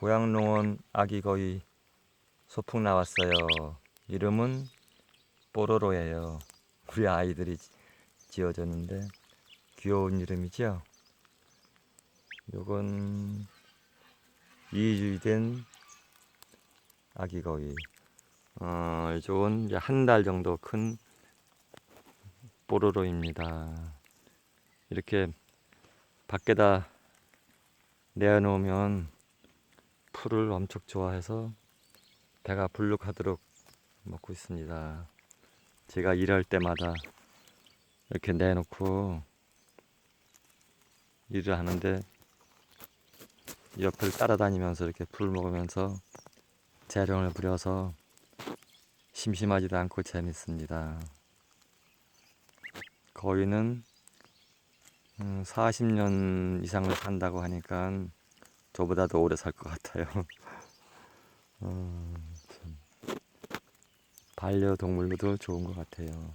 고양농원 아기 거위 소풍 나왔어요. 이름은 뽀로로예요. 우리 아이들이 지- 지어줬는데 귀여운 이름이죠. 요건 2주이 된 아기 거위. 어, 이쪽은 한 달 정도 큰 뽀로로입니다. 이렇게 밖에다 내어놓으면 풀을 엄청 좋아해서 배가 불룩하도록 먹고 있습니다. 제가 일할 때마다 이렇게 내놓고 일을 하는데 옆을 따라다니면서 이렇게 풀 먹으면서 재롱을 부려서 심심하지도 않고 재밌습니다. 거위는 음, 40년 이상을 산다고 하니까 저보다도 오래 살 것 같아요. 어, 참. 반려동물도 좋은 것 같아요.